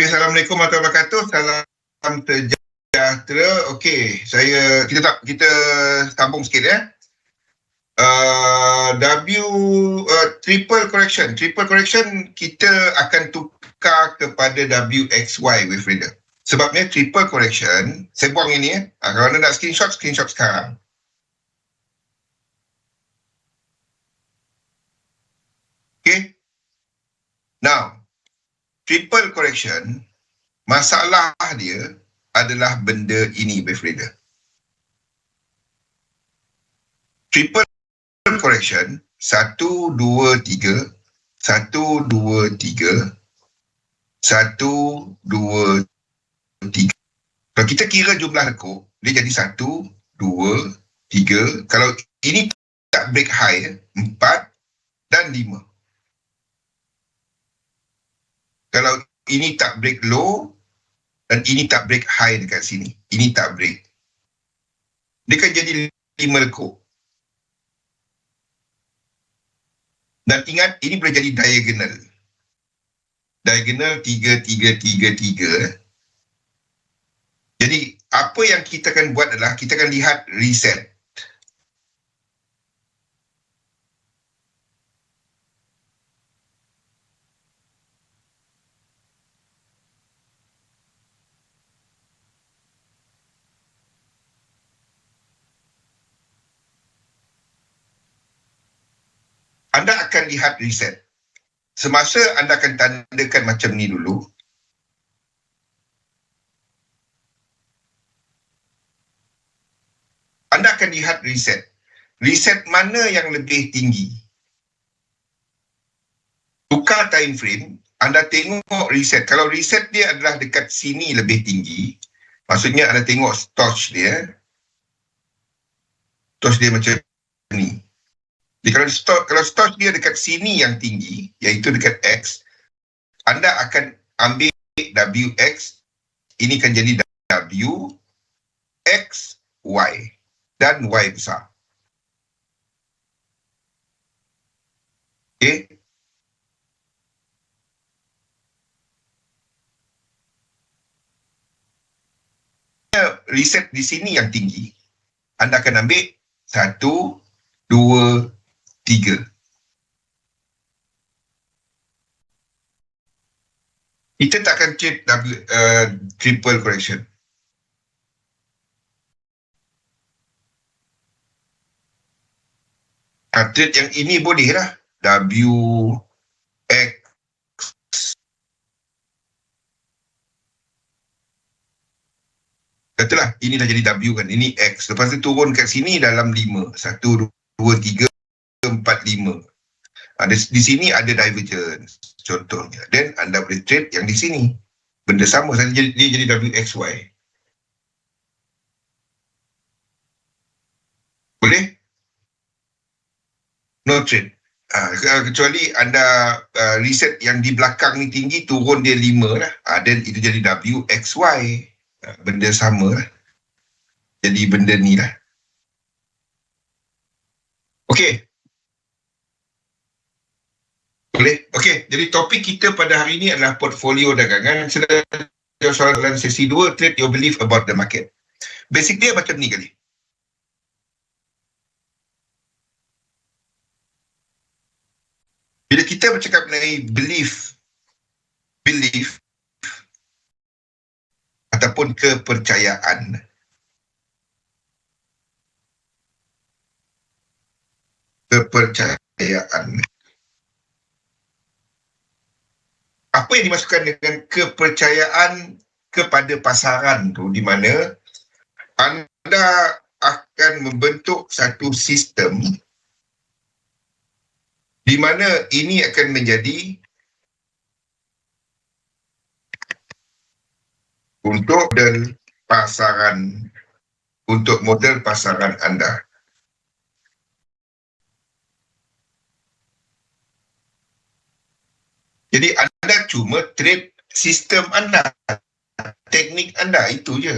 Okay, Assalamualaikum warahmatullahi wabarakatuh. Salam sejahtera. Okey, saya kita tak kita sambung sikit ya. Uh, W uh, triple correction. Triple correction kita akan tukar kepada WXY with reader. Sebabnya triple correction, saya buang ini ya. Uh, kalau anda nak screenshot, screenshot sekarang. Okay. Now, triple correction, masalah dia adalah benda ini, Reader. Triple correction, satu, dua, tiga, satu, dua, tiga, satu, dua, tiga. Kalau kita kira jumlah lekuk, dia jadi satu, dua, tiga. Kalau ini tak break high, empat dan lima kalau ini tak break low dan ini tak break high dekat sini. Ini tak break. Dia kan jadi lima lekuk. Dan ingat, ini boleh jadi diagonal. Diagonal tiga, tiga, tiga, tiga. Jadi, apa yang kita akan buat adalah kita akan lihat reset. Anda akan lihat reset. Semasa anda akan tandakan macam ni dulu, anda akan lihat reset. Reset mana yang lebih tinggi? Tukar time frame, anda tengok reset. Kalau reset dia adalah dekat sini lebih tinggi, maksudnya anda tengok torch dia, torch dia macam ni. Jadi kalau stock kalau stock dia dekat sini yang tinggi iaitu dekat X anda akan ambil WX ini akan jadi W X Y dan Y besar. Okay. Reset di sini yang tinggi. Anda akan ambil satu, dua, tiga. Kita tak akan check w, uh, triple correction. Trade yang ini boleh lah. W, X, Katalah, ini dah jadi W kan. Ini X. Lepas tu turun kat sini dalam 5. 1, 2, 3, 45. Ha, di, di sini ada divergence contohnya. Dan anda boleh trade yang di sini. Benda sama saja dia, dia jadi WXY. Boleh? No trade. Ha, kecuali anda uh, reset yang di belakang ni tinggi turun dia 5 lah. Ha, dan itu jadi WXY. Ha, benda sama lah. Jadi benda ni lah. Okay. Boleh? Okey, jadi topik kita pada hari ini adalah portfolio dagangan. Sedang soalan dalam sesi dua, trade your belief about the market. Basic dia macam ni kali. Bila kita bercakap mengenai belief, belief ataupun kepercayaan, kepercayaan apa yang dimasukkan dengan kepercayaan kepada pasaran tu di mana anda akan membentuk satu sistem di mana ini akan menjadi untuk model pasaran untuk model pasaran anda. Jadi anda cuma trade sistem anda, teknik anda itu je.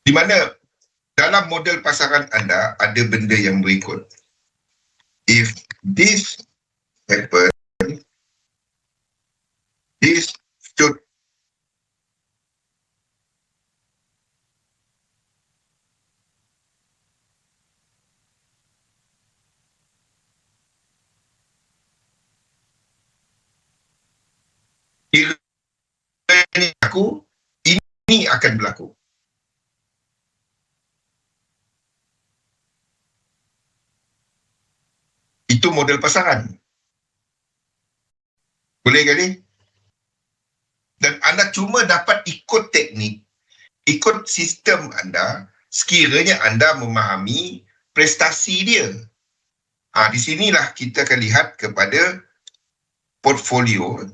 Di mana dalam model pasaran anda ada benda yang berikut. If this happen, this ini aku, ini akan berlaku. Itu model pasaran. Boleh kali? Dan anda cuma dapat ikut teknik, ikut sistem anda, sekiranya anda memahami prestasi dia. Ha, di sinilah kita akan lihat kepada portfolio.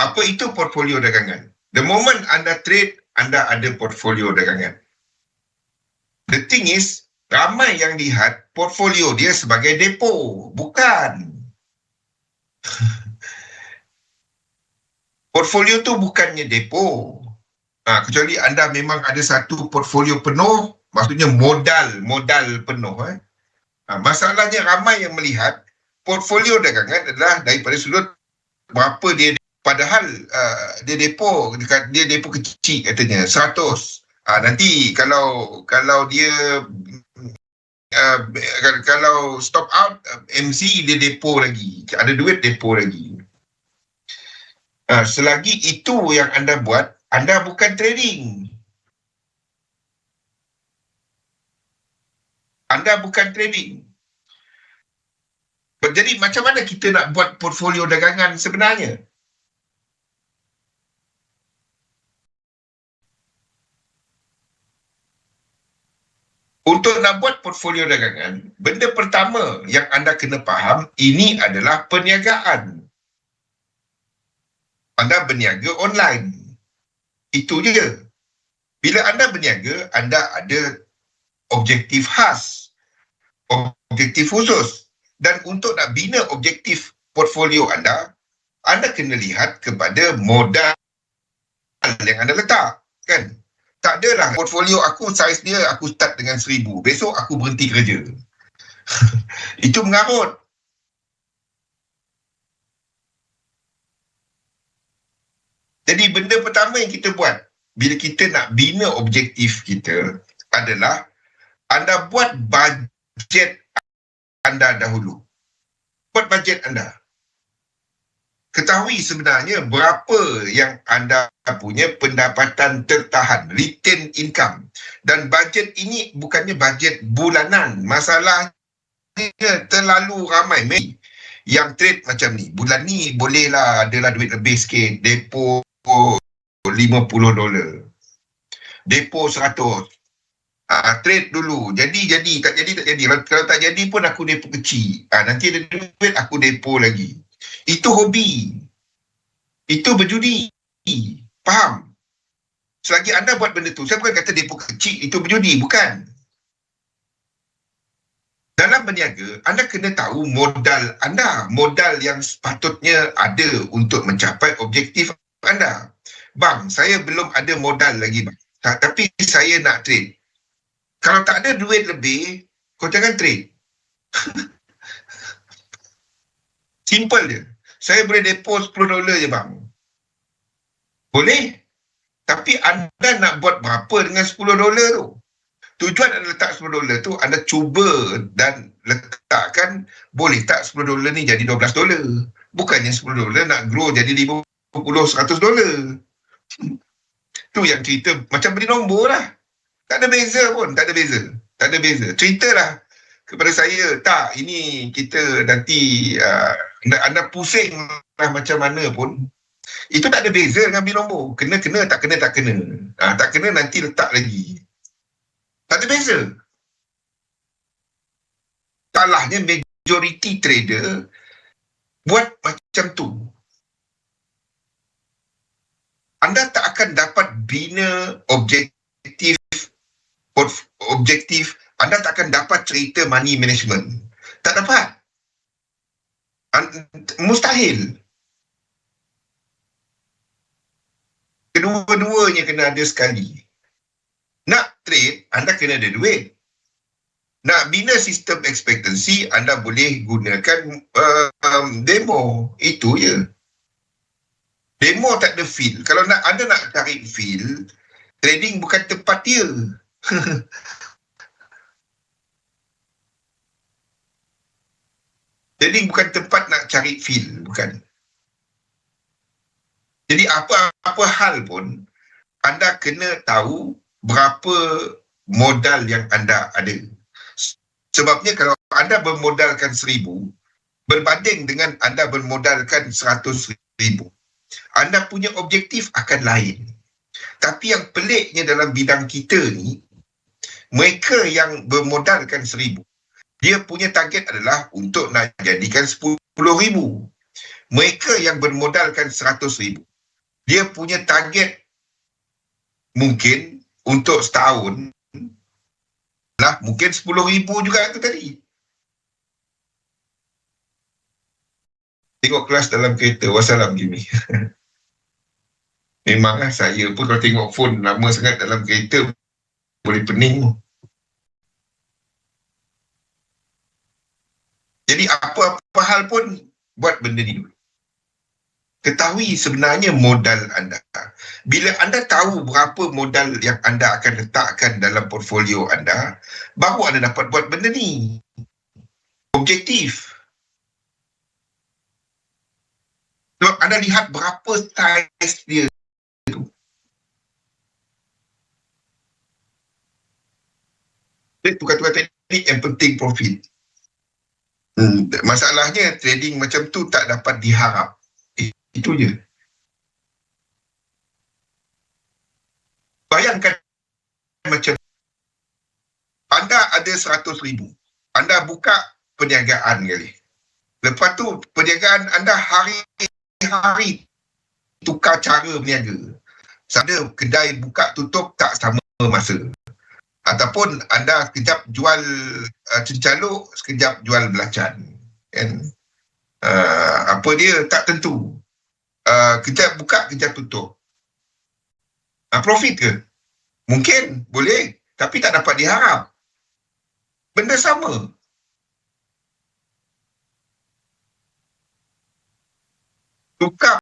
Apa itu portfolio dagangan? The moment anda trade, anda ada portfolio dagangan. The thing is, ramai yang lihat portfolio dia sebagai depo. Bukan. portfolio tu bukannya depo. Ha, kecuali anda memang ada satu portfolio penuh, maksudnya modal, modal penuh. Eh. Ha, masalahnya ramai yang melihat portfolio dagangan adalah daripada sudut berapa dia padahal uh, dia depo dia depo kecil katanya 100 uh, nanti kalau kalau dia uh, kalau stop out uh, MC dia depo lagi. Ada duit depo lagi. Uh, selagi itu yang anda buat anda bukan trading. Anda bukan trading. Jadi macam mana kita nak buat portfolio dagangan sebenarnya Untuk nak buat portfolio dagangan, benda pertama yang anda kena faham, ini adalah perniagaan. Anda berniaga online. Itu je. Bila anda berniaga, anda ada objektif khas. Objektif khusus. Dan untuk nak bina objektif portfolio anda, anda kena lihat kepada modal yang anda letak. Kan? Tak adalah portfolio aku saiz dia aku start dengan seribu. Besok aku berhenti kerja. Itu mengarut. Jadi benda pertama yang kita buat bila kita nak bina objektif kita adalah anda buat bajet anda dahulu. Buat bajet anda. Ketahui sebenarnya berapa yang anda punya pendapatan tertahan, return income. Dan bajet ini bukannya bajet bulanan. Masalahnya terlalu ramai yang trade macam ni. Bulan ni bolehlah adalah duit lebih sikit. Depo 50 dolar. Depo 100. Ah, trade dulu. Jadi, jadi. Tak jadi, tak jadi. Kalau tak jadi pun aku depo kecil. Ah, nanti ada duit, aku depo lagi. Itu hobi. Itu berjudi. Faham? Selagi anda buat benda tu, saya bukan kata depo kecil itu berjudi. Bukan. Dalam berniaga, anda kena tahu modal anda. Modal yang sepatutnya ada untuk mencapai objektif anda. Bang, saya belum ada modal lagi. Bang. Tapi saya nak trade. Kalau tak ada duit lebih, kau jangan trade. Simple je. Saya boleh depo 10 dolar je bang. Boleh. Tapi anda nak buat berapa dengan 10 dolar tu? Tujuan anda letak 10 dolar tu, anda cuba dan letakkan boleh tak 10 dolar ni jadi 12 dolar. Bukannya 10 dolar nak grow jadi 50, 100 dolar. tu yang cerita macam beri nombor lah. Tak ada beza pun, tak ada beza. Tak ada beza. Cerita lah kepada saya, tak ini kita nanti uh, anda, anda pusing lah macam mana pun itu tak ada beza dengan bil nombor. Kena kena tak kena tak kena. Ha, tak kena nanti letak lagi. Tak ada beza. Salahnya majority trader buat macam tu. Anda tak akan dapat bina objektif objektif. Anda tak akan dapat cerita money management. Tak dapat. Mustahil. Kedua-duanya kena ada sekali. Nak trade, anda kena ada duit. Nak bina sistem expectancy, anda boleh gunakan uh, um, demo. Itu je. Demo tak ada feel. Kalau nak anda nak cari feel, trading bukan tempat dia. Jadi bukan tempat nak cari feel, bukan. Jadi apa-apa hal pun anda kena tahu berapa modal yang anda ada. Sebabnya kalau anda bermodalkan seribu berbanding dengan anda bermodalkan seratus ribu, anda punya objektif akan lain. Tapi yang peliknya dalam bidang kita ni, mereka yang bermodalkan seribu, dia punya target adalah untuk nak jadikan sepuluh ribu. Mereka yang bermodalkan seratus ribu, dia punya target mungkin untuk setahun lah mungkin sepuluh ribu juga itu tadi. Tengok kelas dalam kereta, wassalam Kimi. Memanglah saya pun kalau tengok phone lama sangat dalam kereta boleh pening. Jadi apa-apa hal pun buat benda ni dulu. Ketahui sebenarnya modal anda. Bila anda tahu berapa modal yang anda akan letakkan dalam portfolio anda, baru anda dapat buat benda ni. Objektif. Sebab anda lihat berapa size dia tu. Tukar-tukar teknik yang penting profit. Hmm, masalahnya trading macam tu tak dapat diharap. Itu je. Bayangkan macam anda ada seratus ribu. Anda buka perniagaan kali. Lepas tu perniagaan anda hari-hari tukar cara berniaga. Ada kedai buka tutup tak sama masa ataupun anda sekejap jual uh, cencaluk, sekejap jual belacan. Kan? Uh, apa dia tak tentu. Uh, kejap buka, kejap tutup. Uh, profit ke? Mungkin, boleh. Tapi tak dapat diharap. Benda sama. Tukar